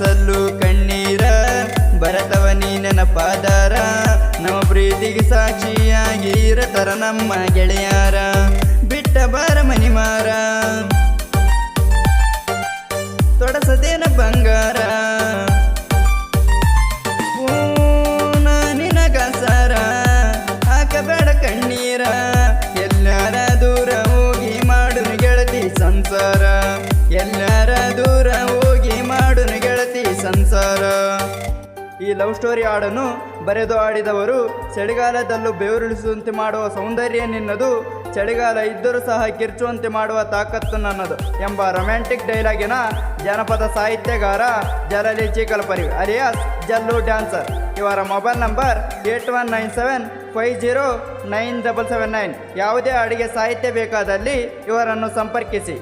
ಕನಸಲ್ಲೂ ಕಣ್ಣೀರ ಭರತವ ನೀ ನೆನಪಾದಾರ ನಮ್ಮ ಪ್ರೀತಿಗೆ ಸಾಕ್ಷಿಯಾಗಿರ ತರ ನಮ್ಮ ಗೆಳೆಯಾರ. ಬಿಟ್ಟ ಬಾರ ಮನಿಮಾರ ತೊಡಸದೇನ ಬಂಗಾರ. ಲವ್ ಸ್ಟೋರಿ ಹಾಡನ್ನು ಬರೆದು ಆಡಿದವರು ಚಳಿಗಾಲದಲ್ಲೂ ಬೆವರುಳಿಸುವಂತೆ ಮಾಡುವ ಸೌಂದರ್ಯ ನಿನ್ನದು ಚಳಿಗಾಲ ಇದ್ದರೂ ಸಹ ಕಿರ್ಚುವಂತೆ ಮಾಡುವ ತಾಕತ್ತು ನನ್ನದು ಎಂಬ ರೊಮ್ಯಾಂಟಿಕ್ ಡೈಲಾಗಿನ ಜನಪದ ಸಾಹಿತ್ಯಗಾರ ಜಲಲಿ ಚಿಕಲ್ಪರಿ ಅಲಿಯಾಸ್ ಜಲ್ಲು ಡ್ಯಾನ್ಸರ್. ಇವರ mobile number eight one nine seven five zero nine double seven nine. ಯಾವುದೇ ಅಡುಗೆ ಸಾಹಿತ್ಯ ಬೇಕಾದಲ್ಲಿ ಇವರನ್ನು ಸಂಪರ್ಕಿಸಿ.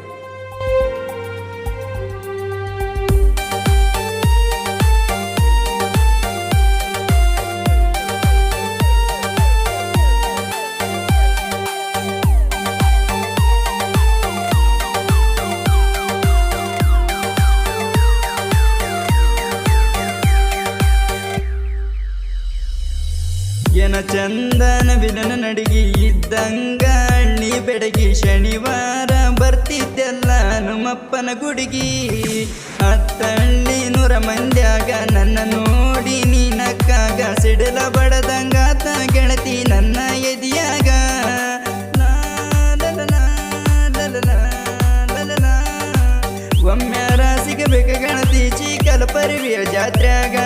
ಚಂದನ ವಿಲನ ನಡಿಗೆ ಇದ್ದಂಗ ಅಣ್ಣಿ ಬೆಡಗಿ ಶನಿವಾರ ಬರ್ತಿದ್ದೆಲ್ಲ ಹನುಮಪ್ಪನ ಗುಡಿಗಿ. ಹತ್ತಳ್ಳಿ ನೂರ ಮಂದ್ಯಾಗ ನನ್ನ ನೋಡಿ ನೀನಕ್ಕಾಗ ಸಿಡಲ ಬಡದಂಗಾತ ಗೆಳತಿ ನನ್ನ ಎದಿಯಾಗ. ಒಮ್ಮ್ಯಾರ ಸಿಗಬೇಕು ಗಣತಿ ಚೀಕಲ ಪರಿವಿಯ ಜಾತ್ರ್ಯಾಗ.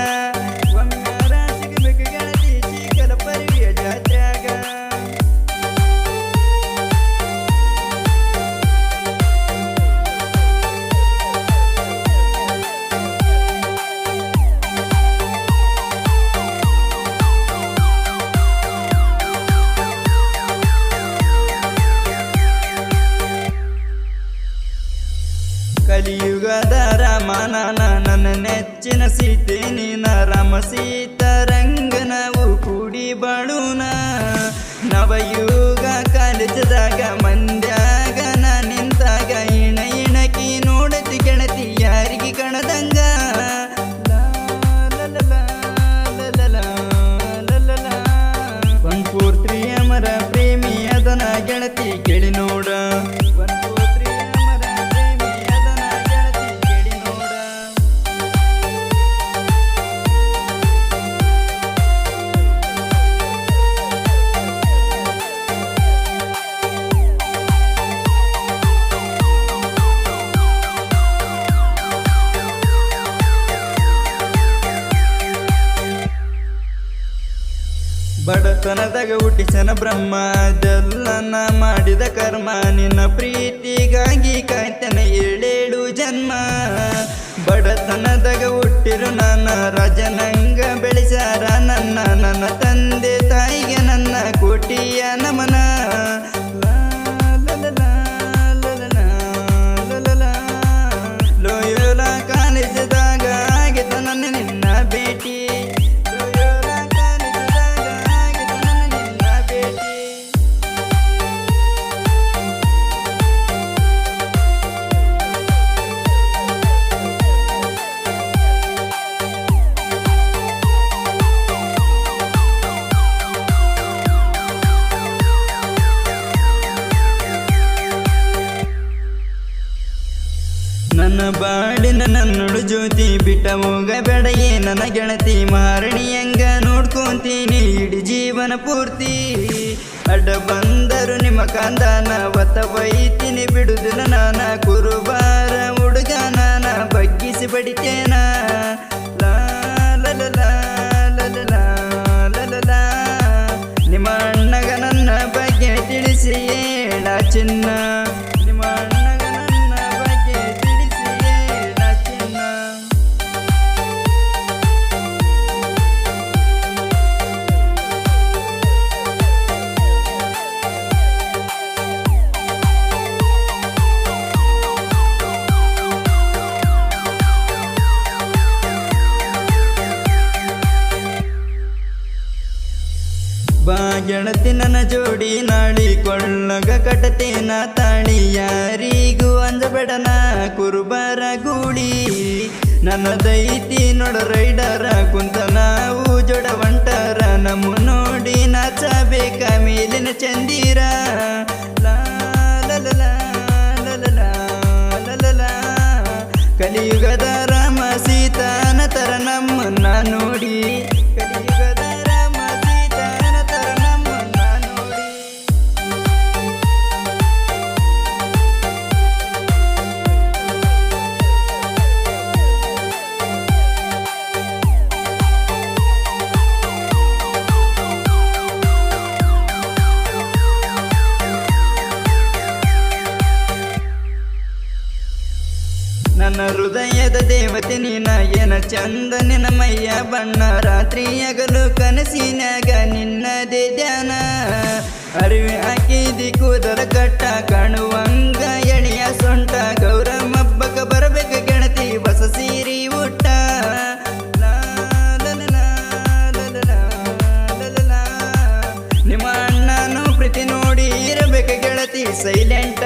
ನೆಚ್ಚಿನ ಸೀತೆ ನೀನ ರಾಮ ಸೀತರಂಗನವು ಕೂಡಿ ಬಾಳುನ ನವಯುಗ ಕಾಲೇಜದಾಗ ಮಂದ್ಯಾಗ ನಾ ನಿಂತಾಗ ಇಣ ಇಣಕಿ ನೋಡತಿ ಗೆಳತಿ ಯಾರಿಗೆ ಕಣದಂಗ ಲಾ. ಒಂದ್ ಪೂರ್ತಿ ಅಮರ ಪ್ರೇಮಿ ಅದನ ಗೆಳತಿ ಕೇಳಿ ಬಡತನದಾಗ ಹುಟ್ಟಿಸನ ಬ್ರಹ್ಮ. ಜಲ್ಲನ ಮಾಡಿದ ಕರ್ಮ. ನಿನ್ನ ಪ್ರೀತಿಗಾಗಿ ಕಾಯ್ತನ ಏಳೇಳು ಜನ್ಮ. ಬಡತನದಾಗ ಹುಟ್ಟಿರು ನನ್ನ ರಾಜನಂಗ ಬೆಳೆಸಾರ ನನ್ನ ನನ್ನ ತಂದೆ ತಾಯಿಗೆ ನನ್ನ ಕೋಟಿಯ ನಮನ. ನನ್ನ ಗೆಳತಿ ಹೆಂಗ ನೋಡ್ಕೊಂತೀನಿ, ಇಡೀ ಜೀವನ ಪೂರ್ತಿ ಅಡ್ಡ ಬಂದರು ನಿಮ್ಮ ಕಾಂದಾನ ಒತ್ತ ಬೈತೀನಿ ಬಿಡುದಿಲ್ಲ ನಾನ ಕುರುಬಾರ ಹುಡುಗ ನಾನ ಬಗ್ಗಿಸಿ ಬಡಿತೇನ. ನಿಮ್ಮ ಅಣ್ಣಗ ನನ್ನ ಬಗ್ಗೆ ತಿಳಿಸಿ ಹೇಳ ಚಿನ್ನ ಜೋಡಿ ನಾಳಿ ಕೊಳ್ಳಗ ಕಟತೆ ನಿನ್ನ ತಾಳಿ ಯಾರಿಗೂ ಅಂಜಬೇಡನ ಕುರುಬರ ಗೂಳಿ ನನ್ನ ದೈತಿ ನೋಡ ರೈಡರ ಕುಂತ ನಾವು ಜೋಡ ಹೊಂಟರ ನಮ್ಮ ನೋಡಿ ನಾಚಬೇಕ ಮೇಲಿನ ಚಂದಿರ ಲಾ ದೇವತೆ, ನೀನ ಏನ ಚಂದ ನಿನ್ನ ಮೈಯ ಬಣ್ಣ ರಾತ್ರಿ ಹಗಲು ಕನಸಿನಾಗ ನಿನ್ನದೇ ಧ್ಯಾನ. ಅರಿವೆ ಹಾಕಿದಿ ಕೂದಲ ಕಟ್ಟ, ಕಾಣುವಂಗ ಎಳೆಯ ಸೊಂಟ ಹಬ್ಬಕ್ಕ ಬರಬೇಕ ಗೆಣತಿ ಬಸ ಸೀರಿ ಊಟ. ನಿಮ್ಮ ಅಣ್ಣನು ಪ್ರೀತಿ ನೋಡಿ ಇರಬೇಕು ಗೆಳತಿ ಸೈಲೆಂಟ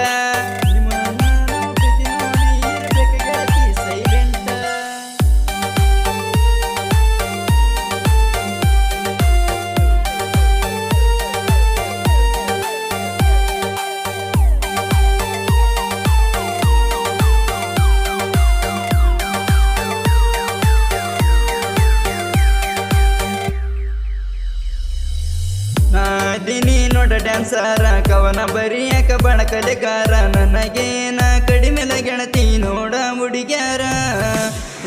ನಾದಿನಿ ನೋಡ ಡ್ಯಾನ್ಸರ, ಕವನ ಬರಿಯಕ ಬಣಕಲೆಗಾರ. ನನಗೇನ ಕಡಿಮೆಲ ಗೆಳತಿ ನೋಡ ಹುಡುಗ್ಯಾರ.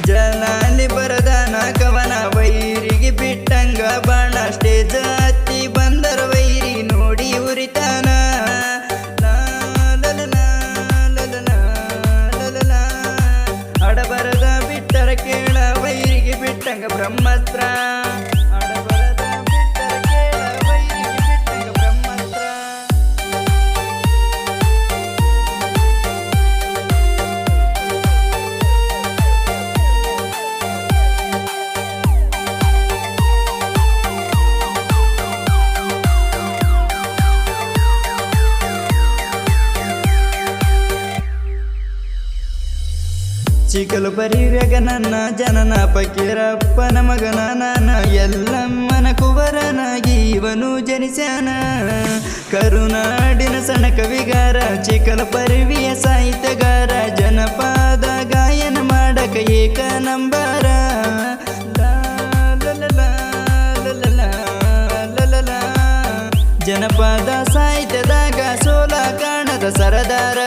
ಜಲಾಲಿ ಬರದಾನ ಕವನ ವೈರಿಗೆ ಬಿಟ್ಟಂಗ ಬಾಣ. ಸ್ಟೇಜ್ ಹತ್ತಿ ಬಂದರ ವೈರಿ ನೋಡಿ ಉರಿತಾನ. ಚಿಕಲು ಪರಿವ್ಯಗ ನನ್ನ ಜನನ ಪಕೀರಪ್ಪನ ಮಗನ ನಾನ, ಎಲ್ಲಮ್ಮನ ಕುವರನಾಗಿ ಇವನು ಜನಿಸ್ಯಾನ. ಕರುನಾಡಿನ ಸಣ್ಣ ಕವಿಗಾರ ಚಿಕಲ ಪರಿವಿಯ ಸಾಹಿತ್ಯಗಾರ, ಜನಪದ ಗಾಯನ ಮಾಡಕ ಏಕ ನಂಬರ. ಜನಪದ ಸಾಹಿತ್ಯದಾಗ ಸೋಲ ಕಾಣದ ಸರದಾರ.